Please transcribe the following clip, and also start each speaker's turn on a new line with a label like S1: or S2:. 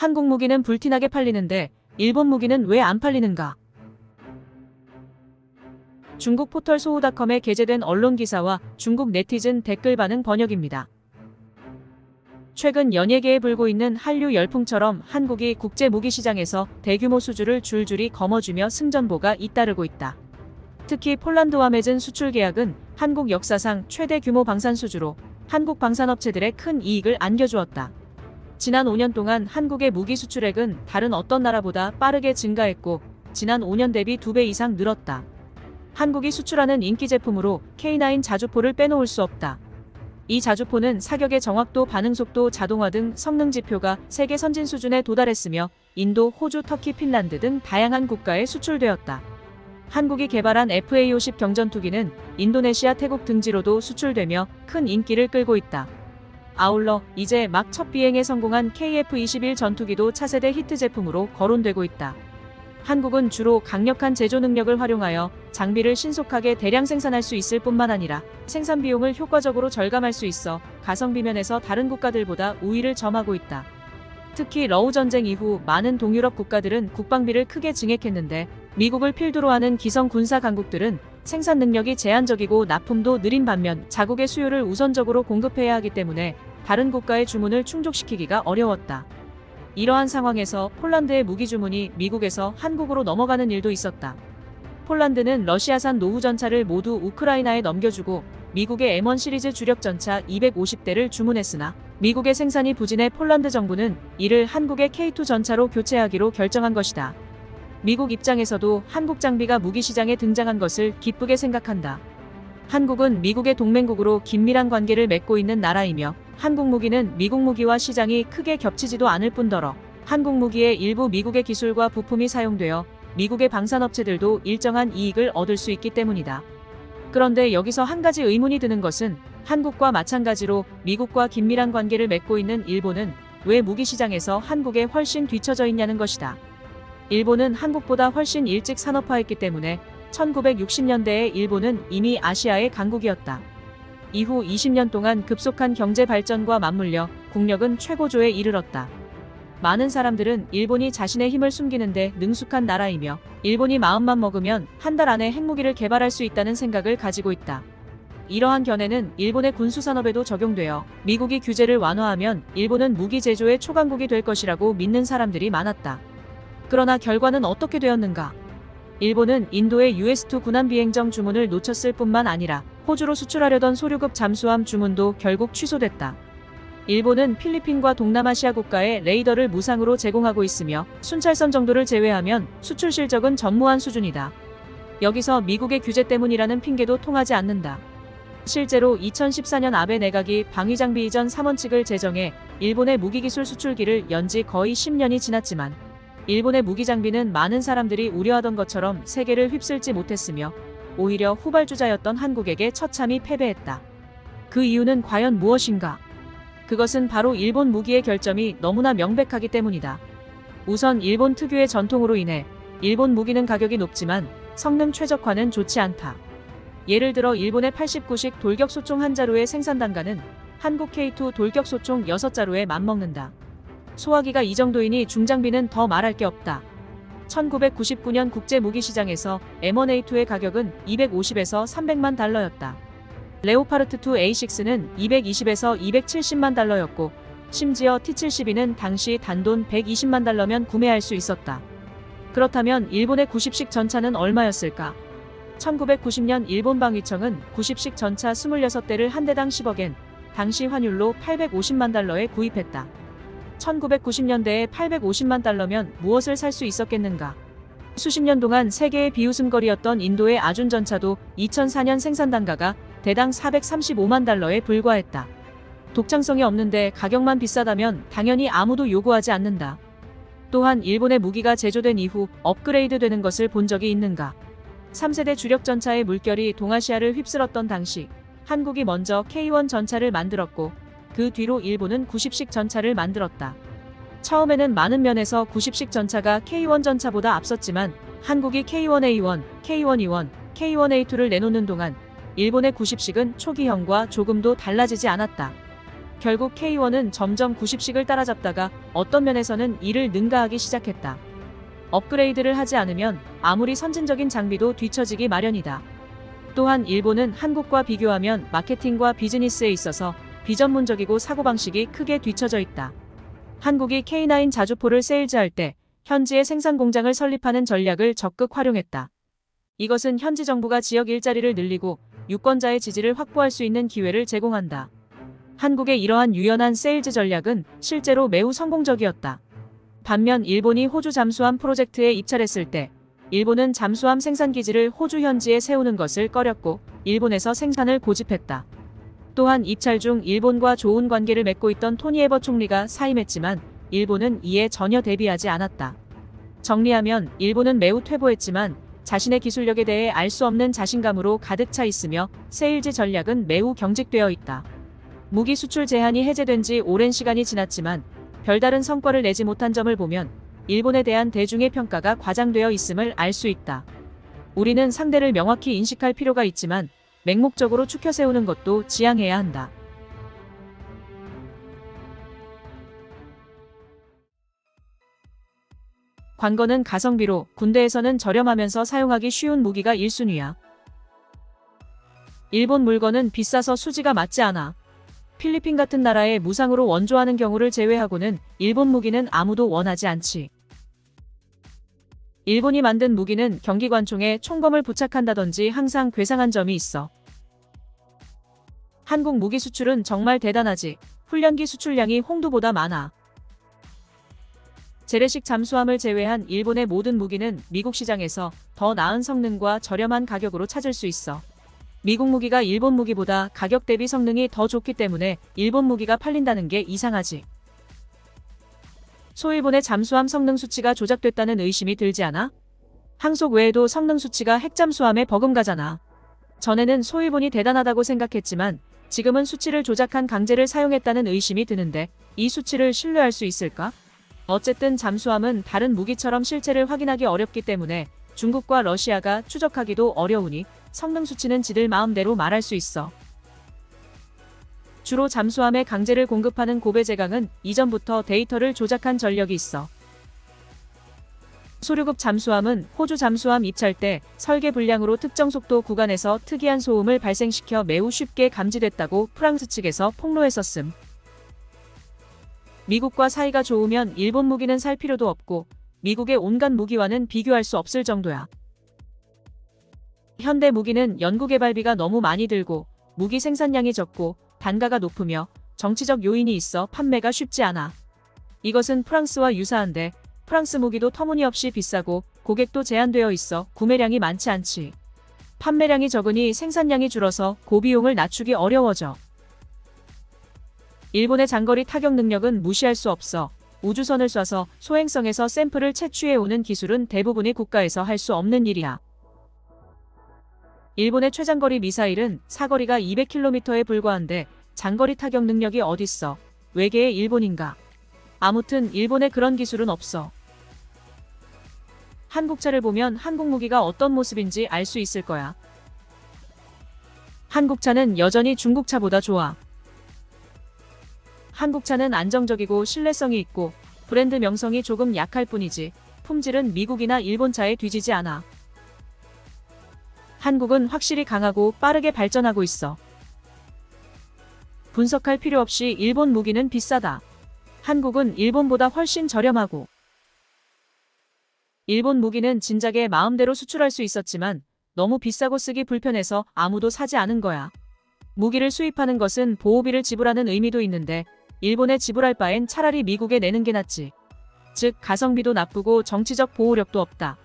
S1: 한국 무기는 불티나게 팔리는데 일본 무기는 왜 안 팔리는가? 중국 포털 소우닷컴에 게재된 언론 기사와 중국 네티즌 댓글 반응 번역입니다. 최근 연예계에 불고 있는 한류 열풍처럼 한국이 국제 무기 시장에서 대규모 수주를 줄줄이 거머쥐며 승전보가 잇따르고 있다. 특히 폴란드와 맺은 수출 계약은 한국 역사상 최대 규모 방산 수주로 한국 방산업체들의 큰 이익을 안겨주었다. 지난 5년 동안 한국의 무기 수출액은 다른 어떤 나라보다 빠르게 증가했고 지난 5년 대비 2배 이상 늘었다. 한국이 수출하는 인기 제품으로 K9 자주포를 빼놓을 수 없다. 이 자주포는 사격의 정확도, 반응 속도, 자동화 등 성능 지표가 세계 선진 수준에 도달했으며 인도, 호주, 터키, 핀란드 등 다양한 국가에 수출되었다. 한국이 개발한 FA50 경전투기는 인도네시아, 태국 등지로도 수출되며 큰 인기를 끌고 있다. 아울러 이제 막 첫 비행에 성공한 KF-21 전투기도 차세대 히트 제품으로 거론되고 있다. 한국은 주로 강력한 제조 능력을 활용하여 장비를 신속하게 대량 생산할 수 있을 뿐만 아니라 생산 비용을 효과적으로 절감할 수 있어 가성비 면에서 다른 국가들보다 우위를 점하고 있다. 특히 러우 전쟁 이후 많은 동유럽 국가들은 국방비를 크게 증액했는데 미국을 필두로 하는 기성 군사 강국들은 생산 능력이 제한적이고 납품도 느린 반면 자국의 수요를 우선적으로 공급해야 하기 때문에 다른 국가의 주문을 충족시키기가 어려웠다. 이러한 상황에서 폴란드의 무기 주문이 미국에서 한국으로 넘어가는 일도 있었다. 폴란드는 러시아산 노후 전차를 모두 우크라이나에 넘겨주고 미국의 M1 시리즈 주력 전차 250대를 주문했으나 미국의 생산이 부진해 폴란드 정부는 이를 한국의 K2 전차로 교체하기로 결정한 것이다. 미국 입장에서도 한국 장비가 무기 시장에 등장한 것을 기쁘게 생각한다. 한국은 미국의 동맹국으로 긴밀한 관계를 맺고 있는 나라이며 한국 무기는 미국 무기와 시장이 크게 겹치지도 않을 뿐더러 한국 무기의 일부 미국의 기술과 부품이 사용되어 미국의 방산업체들도 일정한 이익을 얻을 수 있기 때문이다. 그런데 여기서 한 가지 의문이 드는 것은 한국과 마찬가지로 미국과 긴밀한 관계를 맺고 있는 일본은 왜 무기 시장에서 한국에 훨씬 뒤처져 있냐는 것이다. 일본은 한국보다 훨씬 일찍 산업화했기 때문에 1960년대에 일본은 이미 아시아의 강국이었다. 이후 20년 동안 급속한 경제 발전과 맞물려 국력은 최고조에 이르렀다. 많은 사람들은 일본이 자신의 힘을 숨기는데 능숙한 나라이며 일본이 마음만 먹으면 한 달 안에 핵무기를 개발할 수 있다는 생각을 가지고 있다. 이러한 견해는 일본의 군수산업에도 적용되어 미국이 규제를 완화하면 일본은 무기 제조의 초강국이 될 것이라고 믿는 사람들이 많았다. 그러나 결과는 어떻게 되었는가? 일본은 인도의 US2 군함 비행정 주문을 놓쳤을 뿐만 아니라 호주로 수출하려던 소류급 잠수함 주문도 결국 취소됐다. 일본은 필리핀과 동남아시아 국가에 레이더를 무상으로 제공하고 있으며 순찰선 정도를 제외하면 수출 실적은 전무한 수준이다. 여기서 미국의 규제 때문이라는 핑계도 통하지 않는다. 실제로 2014년 아베 내각이 방위장비 이전 3원칙을 제정해 일본의 무기기술 수출기를 연지 거의 10년이 지났지만 일본의 무기 장비는 많은 사람들이 우려하던 것처럼 세계를 휩쓸지 못했으며 오히려 후발주자였던 한국에게 처참히 패배했다. 그 이유는 과연 무엇인가? 그것은 바로 일본 무기의 결점이 너무나 명백하기 때문이다. 우선 일본 특유의 전통으로 인해 일본 무기는 가격이 높지만 성능 최적화는 좋지 않다. 예를 들어 일본의 89식 돌격소총 한 자루의 생산 단가는 한국 K2 돌격소총 6자루에 맞먹는다. 소화기가 이 정도이니 중장비는 더 말할 게 없다. 1999년 국제 무기시장에서 M1A2의 가격은 250에서 300만 달러였다. 레오파르트2 A6는 220에서 270만 달러였고 심지어 T72는 당시 단돈 120만 달러면 구매할 수 있었다. 그렇다면 일본의 90식 전차는 얼마였을까? 1990년 일본 방위청은 90식 전차 26대를 한 대당 10억엔, 당시 환율로 850만 달러에 구입했다. 1990년대에 850만 달러면 무엇을 살 수 있었겠는가? 수십 년 동안 세계의 비웃음거리였던 인도의 아준 전차도 2004년 생산 단가가 대당 435만 달러에 불과했다. 독창성이 없는데 가격만 비싸다면 당연히 아무도 요구하지 않는다. 또한 일본의 무기가 제조된 이후 업그레이드 되는 것을 본 적이 있는가? 3세대 주력 전차의 물결이 동아시아를 휩쓸었던 당시 한국이 먼저 K1 전차를 만들었고 그 뒤로 일본은 90식 전차를 만들었다. 처음에는 많은 면에서 90식 전차가 K1 전차보다 앞섰지만 한국이 K1A1, K1E1, K1A2를 내놓는 동안 일본의 90식은 초기형과 조금도 달라지지 않았다. 결국 K1은 점점 90씩을 따라잡다가 어떤 면에서는 이를 능가하기 시작했다. 업그레이드를 하지 않으면 아무리 선진적인 장비도 뒤처지기 마련이다. 또한 일본은 한국과 비교하면 마케팅과 비즈니스에 있어서 비전문적이고 사고방식이 크게 뒤처져 있다. 한국이 K9 자주포를 세일즈할 때 현지의 생산 공장을 설립하는 전략을 적극 활용했다. 이것은 현지 정부가 지역 일자리를 늘리고 유권자의 지지를 확보할 수 있는 기회를 제공한다. 한국의 이러한 유연한 세일즈 전략은 실제로 매우 성공적이었다. 반면 일본이 호주 잠수함 프로젝트에 입찰했을 때 일본은 잠수함 생산 기지를 호주 현지에 세우는 것을 꺼렸고 일본에서 생산을 고집했다. 또한 입찰 중 일본과 좋은 관계를 맺고 있던 토니 에버 총리가 사임했지만 일본은 이에 전혀 대비하지 않았다. 정리하면 일본은 매우 퇴보했지만 자신의 기술력에 대해 알 수 없는 자신감으로 가득 차 있으며 세일즈 전략은 매우 경직되어 있다. 무기 수출 제한이 해제된 지 오랜 시간이 지났지만 별다른 성과를 내지 못한 점을 보면 일본에 대한 대중의 평가가 과장되어 있음을 알 수 있다. 우리는 상대를 명확히 인식할 필요가 있지만 맹목적으로 추켜 세우는 것도 지양해야 한다. 관건은 가성비로 군대에서는 저렴하면서 사용하기 쉬운 무기가 1순위야. 일본 물건은 비싸서 수지가 맞지 않아. 필리핀 같은 나라에 무상으로 원조하는 경우를 제외하고는 일본 무기는 아무도 원하지 않지. 일본이 만든 무기는 경기관총에 총검을 부착한다든지 항상 괴상한 점이 있어. 한국 무기 수출은 정말 대단하지. 훈련기 수출량이 홍두보다 많아. 재래식 잠수함을 제외한 일본의 모든 무기는 미국 시장에서 더 나은 성능과 저렴한 가격으로 찾을 수 있어. 미국 무기가 일본 무기보다 가격 대비 성능이 더 좋기 때문에 일본 무기가 팔린다는 게 이상하지. 소일본의 잠수함 성능 수치가 조작됐다는 의심이 들지 않아? 항속 외에도 성능 수치가 핵잠수함에 버금가잖아. 전에는 소일본이 대단하다고 생각했지만 지금은 수치를 조작한 강제를 사용했다는 의심이 드는데 이 수치를 신뢰할 수 있을까? 어쨌든 잠수함은 다른 무기처럼 실체를 확인하기 어렵기 때문에 중국과 러시아가 추적하기도 어려우니 성능 수치는 지들 마음대로 말할 수 있어. 주로 잠수함에 강제를 공급하는 고배제강은 이전부터 데이터를 조작한 전력이 있어. 소류급 잠수함은 호주 잠수함 입찰 때 설계 불량으로 특정 속도 구간에서 특이한 소음을 발생시켜 매우 쉽게 감지됐다고 프랑스 측에서 폭로했었음. 미국과 사이가 좋으면 일본 무기는 살 필요도 없고 미국의 온갖 무기와는 비교할 수 없을 정도야. 현대 무기는 연구개발비가 너무 많이 들고 무기 생산량이 적고 단가가 높으며 정치적 요인이 있어 판매가 쉽지 않아. 이것은 프랑스와 유사한데 프랑스 무기도 터무니없이 비싸고 고객도 제한되어 있어 구매량이 많지 않지. 판매량이 적으니 생산량이 줄어서 고비용을 낮추기 어려워져. 일본의 장거리 타격 능력은 무시할 수 없어. 우주선을 쏴서 소행성에서 샘플을 채취해 오는 기술은 대부분의 국가에서 할 수 없는 일이야. 일본의 최장거리 미사일은 사거리가 200km에 불과한데 장거리 타격 능력이 어딨어? 외계의 일본인가? 아무튼 일본에 그런 기술은 없어. 한국차를 보면 한국 무기가 어떤 모습인지 알 수 있을 거야. 한국차는 여전히 중국차보다 좋아. 한국차는 안정적이고 신뢰성이 있고 브랜드 명성이 조금 약할 뿐이지 품질은 미국이나 일본차에 뒤지지 않아. 한국은 확실히 강하고 빠르게 발전하고 있어. 분석할 필요 없이 일본 무기는 비싸다. 한국은 일본보다 훨씬 저렴하고. 일본 무기는 진작에 마음대로 수출할 수 있었지만 너무 비싸고 쓰기 불편해서 아무도 사지 않은 거야. 무기를 수입하는 것은 보호비를 지불하는 의미도 있는데 일본에 지불할 바엔 차라리 미국에 내는 게 낫지. 즉 가성비도 나쁘고 정치적 보호력도 없다.